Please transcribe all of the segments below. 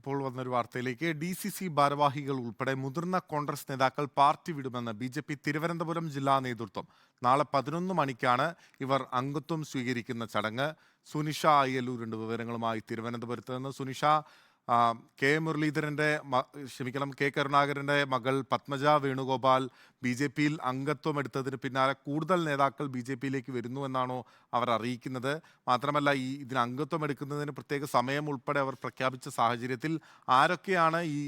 ഇപ്പോൾ വന്നൊരു വാർത്തയിലേക്ക്. ഡി സി സി ഭാരവാഹികൾ ഉൾപ്പെടെ മുതിർന്ന കോൺഗ്രസ് നേതാക്കൾ പാർട്ടി വിടുമെന്ന് ബി ജെ പി തിരുവനന്തപുരം ജില്ലാ നേതൃത്വം. നാളെ പതിനൊന്ന് മണിക്കാണ് ഇവർ അംഗത്വം സ്വീകരിക്കുന്ന ചടങ്ങ്. സുനിഷ അയ്യലൂരുണ്ട് വിവരങ്ങളുമായി തിരുവനന്തപുരത്ത് നിന്ന് സുനിഷ കെ മുരളീധരന്റെ മ- ക്ഷമിക്കണം കെ കരുണാകരന്റെ മകൾ പത്മജ വേണുഗോപാൽ ബി ജെ പിയിൽ അംഗത്വം എടുത്തതിന് പിന്നാലെ കൂടുതൽ നേതാക്കൾ ബി ജെ പിയിലേക്ക് വരുന്നു എന്നാണോ അവർ അറിയിക്കുന്നത്. മാത്രമല്ല ഈ ഇതിന് അംഗത്വം എടുക്കുന്നതിന് പ്രത്യേക സമയം ഉൾപ്പെടെ അവർ പ്രഖ്യാപിച്ച സാഹചര്യത്തിൽ ആരൊക്കെയാണ് ഈ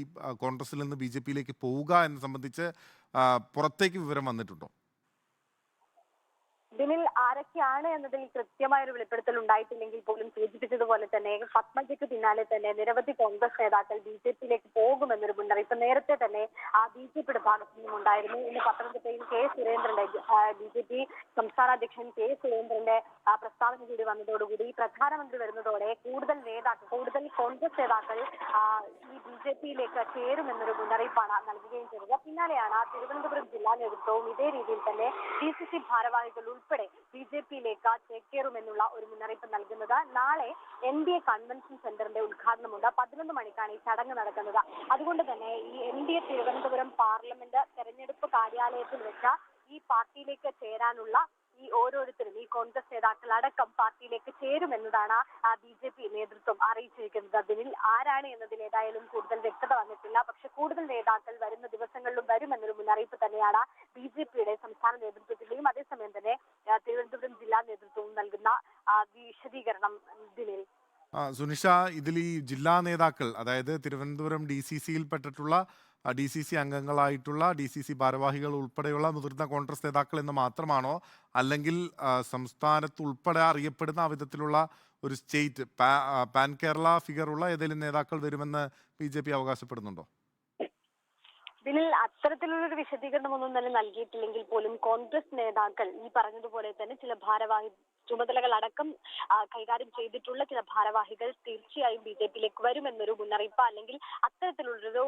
കോൺഗ്രസിൽ നിന്ന് ബി ജെ പിയിലേക്ക് പോവുക എന്ന് സംബന്ധിച്ച് പുറത്തേക്ക് വിവരം വന്നിട്ടുണ്ടോ? ഇതിൽ ആരൊക്കെയാണ് എന്നതിൽ കൃത്യമായ ഒരു വെളിപ്പെടുത്തൽ ഉണ്ടായിട്ടില്ലെങ്കിൽ പോലും സൂചിപ്പിച്ചതുപോലെ തന്നെ പത്മജയ്ക്ക് പിന്നാലെ തന്നെ നിരവധി കോൺഗ്രസ് നേതാക്കൾ ബി ജെ പിയിലേക്ക് പോകുമെന്നൊരു മുന്നറിയിപ്പ് നേരത്തെ തന്നെ ആ ബി ജെ പിയുടെ ഭാഗത്തു നിന്നുണ്ടായിരുന്നു ഇന്ന് പത്തനംതിട്ടയിൽ കെ സുരേന്ദ്രന്റെ ബി ജെ പി സംസ്ഥാന അധ്യക്ഷൻ കെ സുരേന്ദ്രന്റെ പ്രസ്താവന കൂടി വന്നതോടുകൂടി പ്രധാനമന്ത്രി വരുന്നതോടെ കൂടുതൽ നേതാക്കൾ കൂടുതൽ കോൺഗ്രസ് നേതാക്കൾ ഈ ബി ജെ പിയിലേക്ക് ചേരുമെന്നൊരു മുന്നറിയിപ്പാണ് നൽകുകയും ചെയ്തത്. പിന്നാലെയാണ് തിരുവനന്തപുരം ജില്ലാ നേതൃത്വവും ഇതേ രീതിയിൽ തന്നെ ഡി സി സി ഭാരവാഹികൾ ഉൾപ്പെടെ ബി ജെ പിയിലേക്ക് ചേക്കേറുമെന്നുള്ള ഒരു മുന്നറിയിപ്പ് നൽകുന്നത്. നാളെ എൻ ഡി എ കൺവെൻഷൻ സെന്ററിന്റെ ഉദ്ഘാടനമുണ്ട്. പതിനൊന്ന് മണിക്കാണ് ഈ ചടങ്ങ് നടക്കുന്നത്. അതുകൊണ്ട് തന്നെ ഈ N D A Thiruvananthapuram parliament തെരഞ്ഞെടുപ്പ് കാര്യാലയത്തിൽ വെച്ച ഈ പാർട്ടിയിലേക്ക് ചേരാനുള്ള ഈ ഓരോരുത്തരും ഈ കോൺഗ്രസ് നേതാക്കൾ അടക്കം പാർട്ടിയിലേക്ക് ചേരുമെന്നതാണ് ബി ജെ പി നേതൃത്വം അറിയിച്ചിരിക്കുന്നത്. അതിൽ ആരാണ് എന്നതിൽ ഏതായാലും കൂടുതൽ വ്യക്തത വന്നിട്ടില്ല. പക്ഷെ കൂടുതൽ നേതാക്കൾ വരുന്ന ദിവസങ്ങളിലും വരുമെന്നൊരു മുന്നറിയിപ്പ് തന്നെയാണ് ബി ജെ പിയുടെ സംസ്ഥാന നേതൃത്വത്തിന്റെയും അതേസമയം തന്നെ തിരുവനന്തപുരം ജില്ലാ നേതൃത്വവും നൽകുന്ന വിശദീകരണം ദിനിൽ സുനിഷ ഇതിൽ ഈ ജില്ലാ നേതാക്കൾ അതായത് തിരുവനന്തപുരം ഡി സി സിയിൽ പെട്ടിട്ടുള്ള ഡി സി സി അംഗങ്ങളായിട്ടുള്ള ഡി സി സി ഭാരവാഹികൾ ഉൾപ്പെടെയുള്ള മുതിർന്ന കോൺഗ്രസ് നേതാക്കൾ എന്ന് മാത്രമാണോ? അല്ലെങ്കിൽ സംസ്ഥാനത്ത് ഉൾപ്പെടെ അറിയപ്പെടുന്ന വിധത്തിലുള്ള ഒരു സ്റ്റേറ്റ് പാൻ കേരള ഫിഗറുള്ള ഏതെങ്കിലും നേതാക്കൾ വരുമെന്ന് ബി ജെ പി അവകാശപ്പെടുന്നുണ്ടോ? ഇതിൽ അത്തരത്തിലുള്ളൊരു വിശദീകരണമൊന്നും തന്നെ നൽകിയിട്ടില്ലെങ്കിൽ പോലും കോൺഗ്രസ് നേതാക്കൾ ഈ പറഞ്ഞതുപോലെ തന്നെ ചില ഭാരവാഹി ചുമതലകൾ അടക്കം കൈകാര്യം ചെയ്തിട്ടുള്ള ചില ഭാരവാഹികൾ തീർച്ചയായും ബി ജെ പിയിലേക്ക് വരുമെന്നൊരു മുന്നറിയിപ്പ് അല്ലെങ്കിൽ അത്തരത്തിലുള്ളൊരു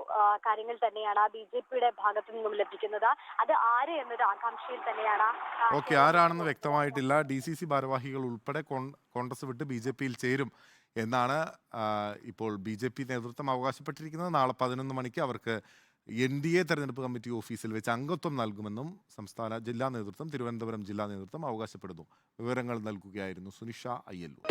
കാര്യങ്ങൾ തന്നെയാണ് ബി ജെ പിയുടെ ഭാഗത്തു നിന്നും ലഭിക്കുന്നത്. അത് ആര് എന്നൊരു ആകാംക്ഷയിൽ തന്നെയാണ് ഓക്കെ ആരാണെന്ന് വ്യക്തമായിട്ടില്ല. ഡി സി സി ഭാരവാഹികൾ ഉൾപ്പെടെ കോൺഗ്രസ് വിട്ട് ബി ജെ പിയിൽ ചേരും എന്നാണ് ഇപ്പോൾ ബി ജെ പി നേതൃത്വം അവകാശപ്പെട്ടിരിക്കുന്നത്. നാളെ പതിനൊന്ന് മണിക്ക് അവർക്ക് എൻ ഡി എ തെരഞ്ഞെടുപ്പ് കമ്മിറ്റി ഓഫീസിൽ വെച്ച് അംഗത്വം നൽകുമെന്നും സംസ്ഥാന ജില്ലാ നേതൃത്വം തിരുവനന്തപുരം ജില്ലാ നേതൃത്വം അവകാശപ്പെടുന്നു. വിവരങ്ങൾ നൽകുകയായിരുന്നു സുനിഷ അയ്യല്ലൂർ.